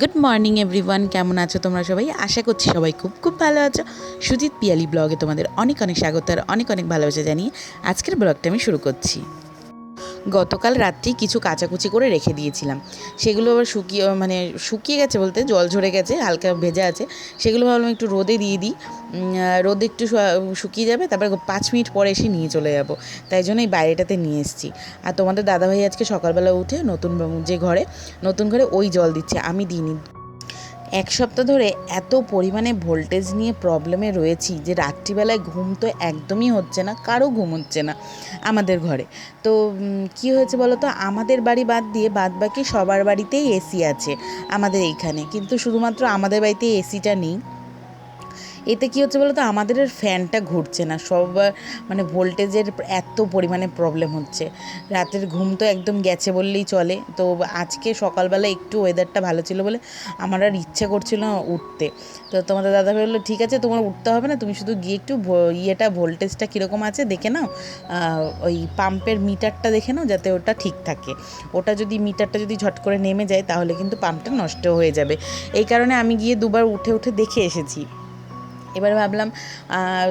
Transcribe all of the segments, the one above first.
Good morning everyone কেমন আছো তোমরা সবাই? আশা করছি সবাই খুব খুব ভালো আছো। সুজিত পিয়ালি ব্লগে তোমাদের অনেক অনেক স্বাগত আর অনেক অনেক ভালোবাসা জানিয়ে আজকের ব্লগটা আমি শুরু করছি। গতকাল রাত্রি কিছু কাচাকুচি করে রেখে দিয়েছিলাম। সেগুলো আবার শুকিয়ে মানে শুকিয়ে গেছে বলতে, জল ঝরে গেছে, হালকা ভেজা আছে। সেগুলো ভাবলাম একটু রোদে দিয়ে দিই। রোদে একটু শুকিয়ে যাবে, তারপর পাঁচ মিনিট পরে এসে নিয়ে চলে যাব। তাই জন্য এই বাইরেটাতে নিয়ে এসেছি। আর তোমাদের দাদাভাই আজকে সকালবেলা উঠে নতুন, যে ঘরে নতুন ঘরে ওই জল দিচ্ছে, আমি দিইনি। এক সপ্তাহ ধরে এত পরিমাণে ভোল্টেজ নিয়ে প্রবলেমে রয়েছি যে রাত্রিবেলায় ঘুম তো একদমই হচ্ছে না, কারও ঘুম হচ্ছে না আমাদের ঘরে। তো কি হয়েছে বলো তো? আমাদের বাড়ি বাদ দিয়ে বাদ বাকি সবার বাড়িতেই এসি আছে আমাদের এইখানে। কিন্তু শুধুমাত্র আমাদের বাড়িতে এসিটা নেই। এতে কী হচ্ছে বলো তো আমাদের ফ্যানটা ঘুরছে না। সব মানে ভোল্টেজের এত পরিমাণে প্রবলেম হচ্ছে। রাতের ঘুম তো একদম গেছে বললেই চলে। তো আজকে সকালবেলা একটু ওয়েদারটা ভালো ছিল বলে আমার আর ইচ্ছে করছিল না উঠতে। তো তোমাদের দাদা বলল, ঠিক আছে, তোমার উঠতে হবে না, তুমি শুধু গিয়ে একটু ইয়েটা ভোল্টেজটা কীরকম আছে দেখে নাও। ওই পাম্পের মিটারটা দেখে নাও যাতে ওটা ঠিক থাকে। ওটা যদি মিটারটা যদি ঝট করে নেমে যায় তাহলে কিন্তু পাম্পটা নষ্ট হয়ে যাবে। এই কারণে আমি গিয়ে দুবার উঠে উঠে দেখে এসেছি। এবার ভাবলাম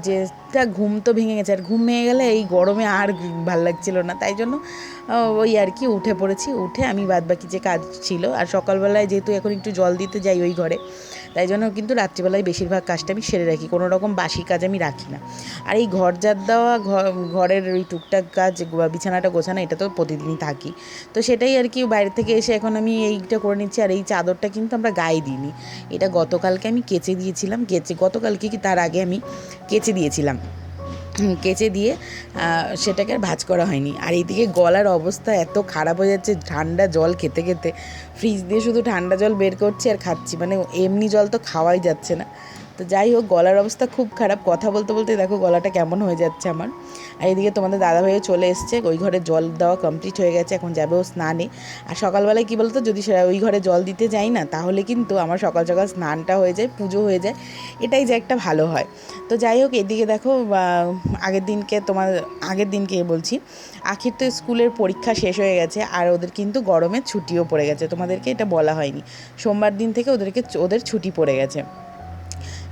যে তা ঘুম তো ভেঙে গেছে। আর ঘুম ভেঙে গেলে এই গরমে আর ভালো লাগছিল না। তাই জন্য ওই আর কি উঠে পড়েছি। উঠে আমি বাদ বাকি যে কাজ ছিল, আর সকালবেলায় যেহেতু এখন একটু জল দিতে যাই ওই ঘরে, তাই জন্য কিন্তু রাত্রিবেলায় বেশিরভাগ কাজটা আমি সেরে রাখি। কোনো রকম বাসি কাজ আমি রাখি না। আর এই ঘর জাত দেওয়া ঘরের ওই টুকটাক কাজ বিছানাটা গোছানো, এটা তো প্রতিদিনই থাকি। তো সেটাই আর কি বাইরে থেকে এসে এখন আমি এইটা করে নিচ্ছি। আর এই চাদরটা কিন্তু আমরা গায়ে দিইনি। এটা গতকালকে আমি কেচে দিয়েছিলাম। কেচে গতকালকে কি তার আগে আমি কেচে দিয়েছিলাম। কেচে দিয়ে সেটাকে ভাজ করা হয়নি। আর এইদিকে গলার অবস্থা এত খারাপ হয়ে যাচ্ছে, ঠান্ডা জল খেতে খেতে। ফ্রিজ দিয়ে শুধু ঠান্ডা জল বের করছি আর খাচ্ছি মানে এমনি জল তো খাওয়াই যাচ্ছে না। তো যাই হোক, গলার অবস্থা খুব খারাপ। কথা বলতে বলতে দেখো গলাটা কেমন হয়ে যাচ্ছে আমার। আর এদিকে তোমাদের দাদা দাদাভাইও চলে এসছে, ওই ঘরে জল দেওয়া কমপ্লিট হয়ে গেছে, এখন যাবে ও স্নানে। আর সকালবেলায় কী বলতো, যদি সে ওই ঘরে জল দিতে যাই না, তাহলে কিন্তু আমার সকাল সকাল স্নানটা হয়ে যায়, পুজো হয়ে যায়। এটাই যে একটা ভালো হয়। তো যাই হোক, এদিকে দেখো আগের দিনকে তোমার, আগের দিনকে বলছি, আখির তো স্কুলের পরীক্ষা শেষ হয়ে গেছে, আর ওদের কিন্তু গরমে ছুটিও পড়ে গেছে, তোমাদেরকে এটা বলা হয়নি। সোমবার দিন থেকে ওদেরকে, ওদের ছুটি পড়ে গেছে।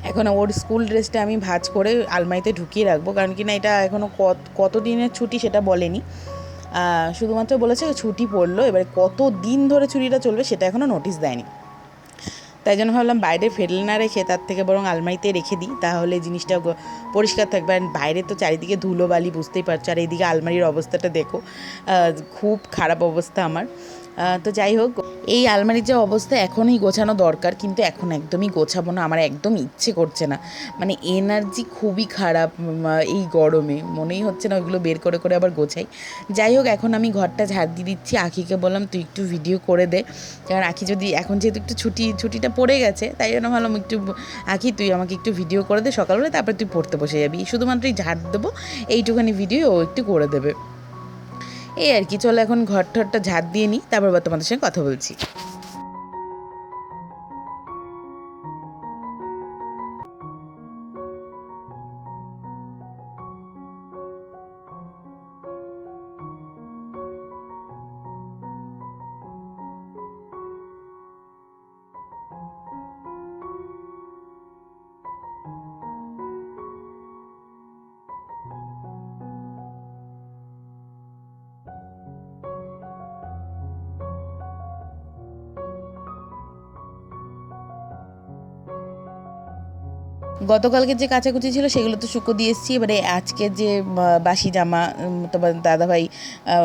এখন ওর স্কুল ড্রেসটা আমি ভাঁজ করে আলমারিতে ঢুকিয়ে রাখব। কারণ কি না, এটা এখনও কত কত দিনের ছুটি সেটা বলেনি। শুধুমাত্র বলেছে ছুটি পড়ল, এবারে কত দিন ধরে ছুটিটা চলবে সেটা এখনও নোটিশ দেয়নি। তাই জন্য ভাবলাম বাইরে ফেলে না রেখে তার থেকে বরং আলমারিতে রেখে দিই, তাহলে জিনিসটা পরিষ্কার থাকবে। আর বাইরে তো চারিদিকে ধুলো বালি বুঝতেই পারছ। আর এইদিকে আলমারির অবস্থাটা দেখো খুব খারাপ অবস্থা আমার। তো যাই হোক, এই আলমারির যে অবস্থা এখনই গোছানো দরকার, কিন্তু এখন একদমই গোছাবো না, আমার একদম ইচ্ছে করছে না। মানে এনার্জি খুবই খারাপ এই গরমে। মনেই হচ্ছে না ওইগুলো বের করে করে আবার গোছাই। যাই হোক, এখন আমি ঘরটা ঝাড় দিয়ে দিচ্ছি। আখিকে বললাম, তুই একটু ভিডিও করে দে। কারণ আখি যদি, এখন যেহেতু একটু ছুটি, ছুটিটা পড়ে গেছে, তাই জন্য ভাবলাম একটু, আখি, তুই আমাকে একটু ভিডিও করে দে সকালবেলা তারপর তুই পড়তে বসে যাবি। শুধুমাত্র এই ঝাড় দেবো, এইটুখানি ভিডিও ও একটু করে দেবে। এই আর কি, চলো এখন ঘর ঠরটা ঝাঁট দিয়ে নিই, তারপর তোমাদের সঙ্গে কথা বলছি। গতকালকে যে কাচাকুচি ছিল সেগুলো তো শুকো দিয়ে এসেছি। এবারে আজকে যে বাসি জামা তোমার দাদাভাই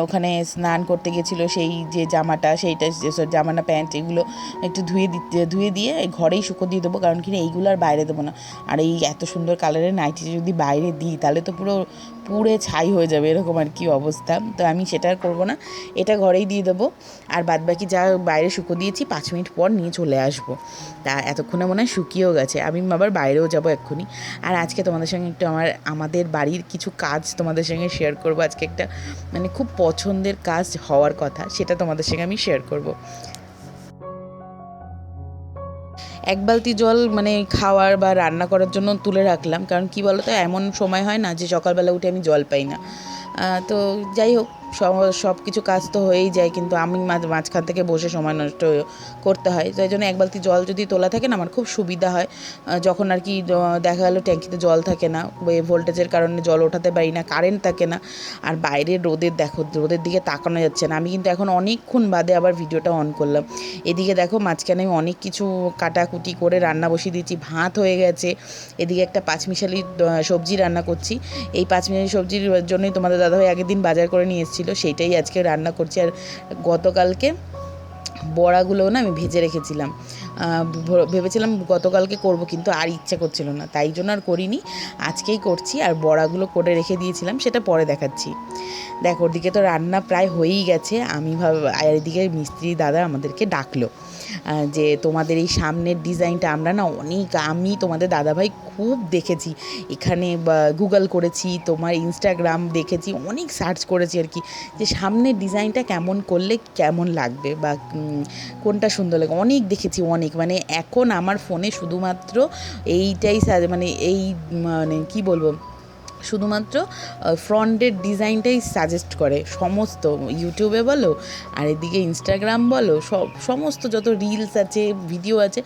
ওখানে স্নান করতে গেছিল, সেই যে জামাটা, সেইটা যেসব জামা না প্যান্ট, এগুলো একটু ধুয়ে দিতে, ধুয়ে দিয়ে ঘরেই শুকো দিয়ে দেবো, কারণ কি না এইগুলো আর বাইরে দেবো না। আর এই এত সুন্দর কালারের নাইটি যদি বাইরে দিই, তাহলে তো পুরো পুড়ে ছাই হয়ে যাবে, এরকম আর কি অবস্থা। তো আমি সেটা আর করব না, এটা ঘরেই দিয়ে দেবো। আর বাদ বাকি যা বাইরে শুকো দিয়েছি, পাঁচ মিনিট পর নিয়ে চলে আসব। তা এতক্ষণে মনে হয় শুকিয়েও গেছে। আমি আবার বাইরেও যাব এক্ষুনি। আর আজকে তোমাদের সঙ্গে একটু আমার, আমাদের বাড়ির কিছু কাজ তোমাদের সঙ্গে শেয়ার করব। আজকে একটা মানে খুব পছন্দের কাজ হওয়ার কথা, সেটা তোমাদের সঙ্গে আমি শেয়ার করব। এক বালতি জল মানে খাওয়ার বা রান্না করার জন্য তুলে রাখলাম। কারণ কি বলতো, এমন সময় হয় না যে সকালবেলা উঠে আমি জল পাই না। তো যাই হোক সব কিছু কাজ তো হয়েই যায়, কিন্তু আমি মাঝ- মাঝখান থেকে বসে সময় নষ্ট করতে হয়। তাই জন্য এক বালতি জল যদি তোলা থাকে না, আমার খুব সুবিধা হয়। যখন আর কি দেখা গেলো ট্যাঙ্কিতে জল থাকে না ভোল্টেজের কারণে জল ওঠাতে পারি না, কারেন্ট থাকে না। আর বাইরের রোদের, দেখো, রোদের দিকে তাকানো যাচ্ছে না। আমি কিন্তু এখন অনেকক্ষণ বাদে আবার ভিডিওটা অন করলাম। এদিকে দেখো, মাঝখানে আমি অনেক কিছু কাটাকুটি করে রান্না বসিয়ে দিয়েছি। ভাত হয়ে গেছে। এদিকে একটা পাঁচমিশালি সবজি রান্না করছি। এই পাঁচমিশালি সবজির জন্যই তোমাদের দাদাভাই আগের দিন বাজার করে নিয়ে এসেছিল। সেইটাই আজকে রান্না করছি। আর গতকালকে বড়াগুলোও না আমি ভেজে রেখেছিলাম। ভেবেছিলাম গতকালকে করব, কিন্তু আর ইচ্ছা করছিল না। তাই জন্য আর করিনি। আজকেই করছি, আর বড়াগুলো করে রেখে দিয়েছিলাম, সেটা পরে দেখাচ্ছি। দেখো, ওদিকে তো রান্না প্রায় হয়েই গেছে। আমি ভাব, আর এদিকে মিস্ত্রি দাদা আমাদেরকে ডাকলো। যে তোমাদের এই সামনের ডিজাইনটা আমরা না অনেক, আমি তোমাদের দাদাভাই খুব দেখেছি। এখানে গুগল করেছি, তোমার ইনস্টাগ্রাম দেখেছি, অনেক সার্চ করেছি আর কি। যে সামনের ডিজাইনটা কেমন করলে কেমন লাগবে বা কোনটা সুন্দর লাগে অনেক দেখেছি, অনেক। মানে এখন আমার ফোনে শুধুমাত্র এইটাই মানে এই মানে কি বলব শুধুমাত্র ফ্রন্টের ডিজাইনটাই সাজেস্ট করে। সমস্ত ইউটিউবে বলো, আর এদিকে ইনস্টাগ্রাম বলো, সব, সমস্ত যত রিলস আছে ভিডিও আছে,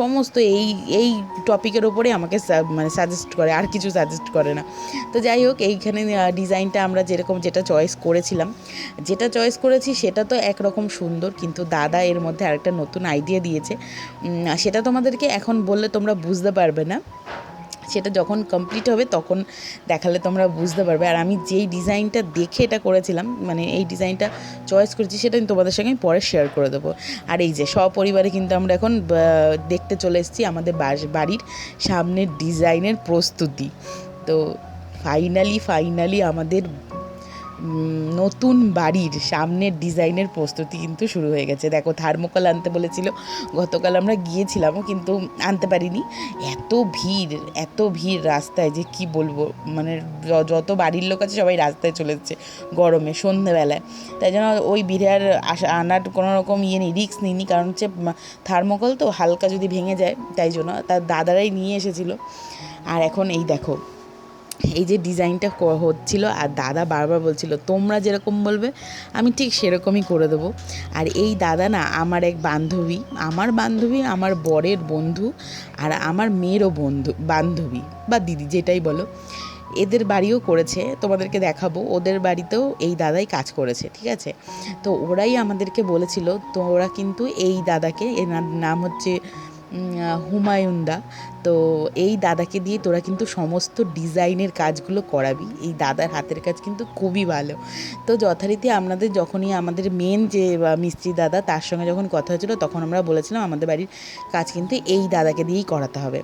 সমস্ত এই এই টপিকের ওপরে আমাকে মানে সাজেস্ট করে, আর কিছু সাজেস্ট করে না। তো যাই হোক, এইখানে ডিজাইনটা আমরা যেরকম যেটা চয়েস করেছিলাম, যেটা চয়েস করেছি সেটা তো একরকম সুন্দর, কিন্তু দাদা এর মধ্যে আরেকটা নতুন আইডিয়া দিয়েছে। সেটা তোমাদেরকে এখন বললে তোমরা বুঝতে পারবে না। সেটা যখন কমপ্লিট হবে, তখন দেখালে তোমরা বুঝতে পারবে। আর আমি যেই ডিজাইনটা দেখে এটা করেছিলাম মানে এই ডিজাইনটা চয়েস করেছি, সেটা আমি তোমাদের সঙ্গে পরে শেয়ার করে দেবো। আর এই যে সপরিবারে কিন্তু আমরা এখন দেখতে চলে এসেছি আমাদের বাড়ির সামনের ডিজাইনের প্রস্তুতি। তো ফাইনালি ফাইনালি আমাদের নতুন বাড়ির সামনের ডিজাইনের প্রস্তুতি কিন্তু শুরু হয়ে গেছে। দেখো থার্মোকল আনতে বলেছিল। গতকাল আমরা গিয়েছিলামও, কিন্তু আনতে পারিনি। এত ভিড় এত ভিড় রাস্তায় যে কি বলব? মানে যত বাড়ির লোক আছে সবাই রাস্তায় চলে যাচ্ছে গরমে, সন্ধেবেলায়। তাই জন্য ওই ভিড়ে আর আসা, আনার কোনো রকম ইয়ে নেই রিস্ক নিইনি। কারণ হচ্ছে থার্মোকল তো হালকা যদি ভেঙে যায়, তাই জন্য তার দাদারাই নিয়ে এসেছিল। আর এখন এই দেখো এই যে ডিজাইনটা হচ্ছিল আর দাদা বারবার বলছিল, তোমরা যেরকম বলবে, আমি ঠিক সেরকমই করে দেবো। আর এই দাদা না আমার এক বান্ধবী, আমার বান্ধবী, আমার বরের বন্ধু আর আমার মেয়েরও বন্ধু, বান্ধবী বা দিদি যেটাই বলো, এদের বাড়িও করেছে, তোমাদেরকে দেখাবো, ওদের বাড়িতেও এই দাদাই কাজ করেছে, ঠিক আছে? তো ওরাই আমাদেরকে বলেছিল তো ওরা কিন্তু এই দাদাকে, এনার নাম হচ্ছে উম, আহ, হুমায়ুন দা তো এই দাদাকে দিয়ে তোরা কিন্তু সমস্ত ডিজাইনের কাজগুলো করাবি। এই দাদার হাতের কাজ কিন্তু খুবই ভালো। তো যথারীতি আপনাদের যখনই আমাদের মেন যে মিস্ত্রি দাদা তার সঙ্গে যখন কথা হয়েছিল তখন আমরা বলেছিলাম আমাদের বাড়ির কাজ কিন্তু এই দাদাকে দিয়েই করাতে হবে।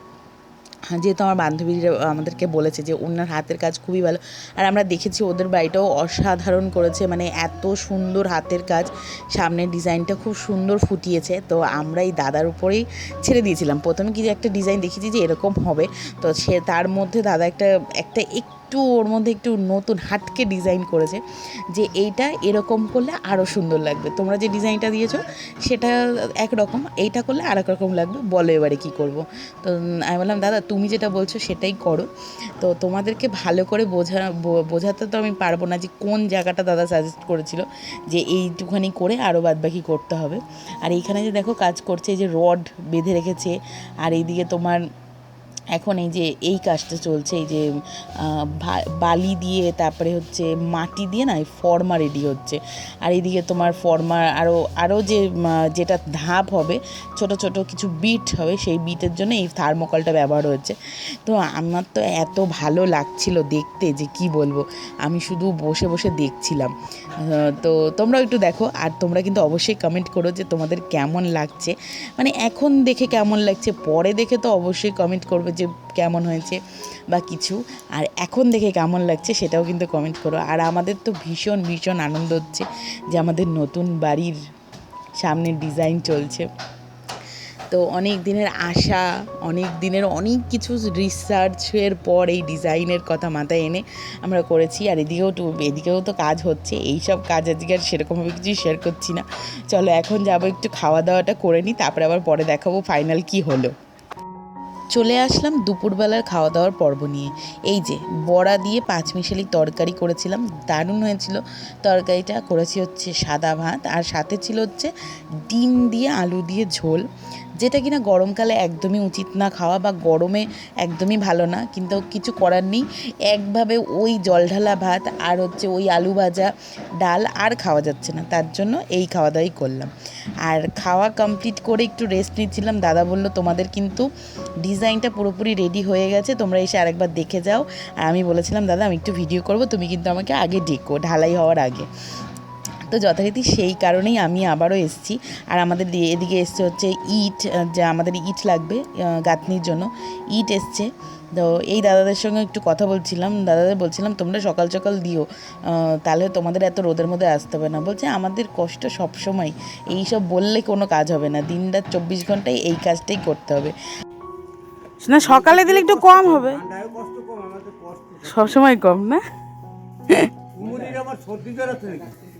যেহেতু আমার বান্ধবীরা আমাদেরকে বলেছে যে ওনার হাতের কাজ খুবই ভালো। আর আমরা দেখেছি ওদের বাড়িটাও অসাধারণ করেছে মানে এত সুন্দর হাতের কাজ। সামনের ডিজাইনটা খুব সুন্দর ফুটিয়েছে। তো আমরা এই দাদার উপরেই ছেড়ে দিয়েছিলাম। প্রথমে কি একটা ডিজাইন দেখেছি যে এরকম হবে। তো সে তার মধ্যে দাদা একটা একটা একটু ওর মধ্যে একটু নতুন হাটকে ডিজাইন করেছে যে এইটা এরকম করলে আরও সুন্দর লাগবে। তোমরা যে ডিজাইনটা দিয়েছ, সেটা একরকম, এইটা করলে আর রকম লাগবে, বলো এবারে কী করব। তো আমি বললাম, দাদা, তুমি যেটা বলছো সেটাই করো। তো তোমাদেরকে ভালো করে বোঝা বোঝাতে তো আমি পারব না যে কোন জায়গাটা দাদা সাজেস্ট করেছিল, যে এইটুখানি করে আরও বাদবাকি করতে হবে। আর এইখানে যে দেখো কাজ করছে, এই যে রড বেঁধে রেখেছে, আর এইদিকে তোমার এখন এই যে, এই কাজটা চলছে, এই যে বালি দিয়ে, তারপরে হচ্ছে মাটি দিয়ে না, এই ফর্মা রেডি হচ্ছে। আর এইদিকে তোমার ফর্মা আরও আরও যে যেটা ধাপ হবে, ছোট ছোট কিছু বিট হবে, সেই বিটের জন্য এই থার্মোকলটা ব্যবহার হচ্ছে তো আমার তো এত ভালো লাগছিল দেখতে যে কি বলব, আমি শুধু বসে বসে দেখছিলাম। তো তোমরাও একটু দেখো, আর তোমরা কিন্তু অবশ্যই কমেন্ট করো যে তোমাদের কেমন লাগছে। মানে এখন দেখে কেমন লাগছে, পরে দেখে তো অবশ্যই কমেন্ট করবে যে কেমন হয়েছে বা কিছু। আর এখন দেখে কেমন লাগছে সেটাও কিন্তু কমেন্ট করো। আর আমাদের তো ভীষণ ভীষণ আনন্দ হচ্ছে যে আমাদের নতুন বাড়ির সামনের ডিজাইন চলছে। তো অনেক দিনের আশা, অনেক দিনের অনেক কিছু রিসার্চের পর এই ডিজাইনের কথা মাথায় এনে আমরা করেছি। আর এদিকেও তো এদিকেও তো কাজ হচ্ছে। এই সব কাজ আজকে আর সেরকমভাবে কিছু শেয়ার করছি না। চলো এখন যাব একটু খাওয়া দাওয়াটা করে নিই, তারপরে আবার পরে দেখাবো ফাইনাল কি হলো। চলে আসলাম দুপুরবেলার খাওয়া দাওয়ার পর্ব নিয়ে। এই যে, বড়া দিয়ে পাঁচমিশালি তরকারি করেছিলাম, দারুণ হয়েছিল। তরকারিটা করেছি হচ্ছে সাদা ভাত, আর সাথে ছিল হচ্ছে ডিম দিয়ে আলু দিয়ে ঝোল। যেটা কিনা গরমকালে একদমই উচিত না খাওয়া বা গরমে একদমই ভালো না, কিন্তু কিছু করার নেই। একভাবে ওই জলঢালা ভাত আর হচ্ছে ওই আলু ভাজা, ডাল আর খাওয়া যাচ্ছে না। তার জন্য এই খাওয়া দাওয়াই করলাম। আর খাওয়া কমপ্লিট করে একটু রেস্ট নিচ্ছিলাম। দাদা বলল, তোমাদের কিন্তু ডিজাইনটা পুরোপুরি রেডি হয়ে গেছে, তোমরা এসে আরেকবার দেখে যাও। আর আমি বলেছিলাম, দাদা, আমি একটু ভিডিও করব, তুমি কিন্তু আমাকে আগে ডেকো ঢালাই হওয়ার আগে। তো যথারীতি সেই কারণেই আমি আবারও এসেছি। আর আমাদের এদিকে এসছে হচ্ছে ইট যা আমাদের ইট লাগবে গাঁথনির জন্য। ইট এসছে। তো এই দাদাদের সঙ্গে একটু কথা বলছিলাম। দাদাদের বলছিলাম তোমরা সকাল সকাল দিও। তাহলে তোমাদের এত রোদের মধ্যে আসতে হবে না। বলছে আমাদের কষ্ট সবসময়। এইসব বললে কোনো কাজ হবে না। দিন রাত চব্বিশ ঘন্টায় এই কাজটাই করতে হবে। না সকালে দিলে একটু কম হবে। ঠান্ডায় কষ্ট কম সবসময় কম না? আবার সর্দি জ্বর আছে নাকি? যে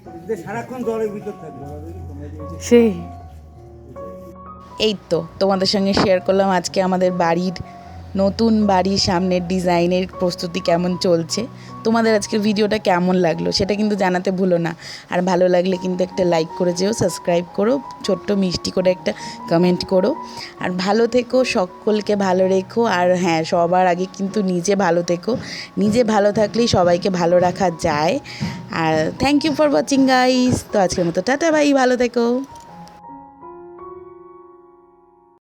সেই। এই তো তোমাদের সঙ্গে শেয়ার করলাম আজকে আমাদের বাড়ির নতুন বাড়ির সামনের ডিজাইনের প্রস্তুতি কেমন চলছে? তোমাদের আজকের ভিডিওটা কেমন লাগল? সেটা কিন্তু জানাতে ভুলো না। আর ভালো লাগলে কিন্তু একটা লাইক করে যেও সাবস্ক্রাইব করো, ছোট্ট মিষ্টি করে একটা কমেন্ট করো। আর ভালো থেকো, সকলকে ভালো রেখো। আর হ্যাঁ সবার আগে কিন্তু নিজে ভালো থেকো। নিজে ভালো থাকলেই সবাইকে ভালো রাখা যায়। আর thank you for watching guys তো আজকের মতো টাটা ভাই ভালো থেকো।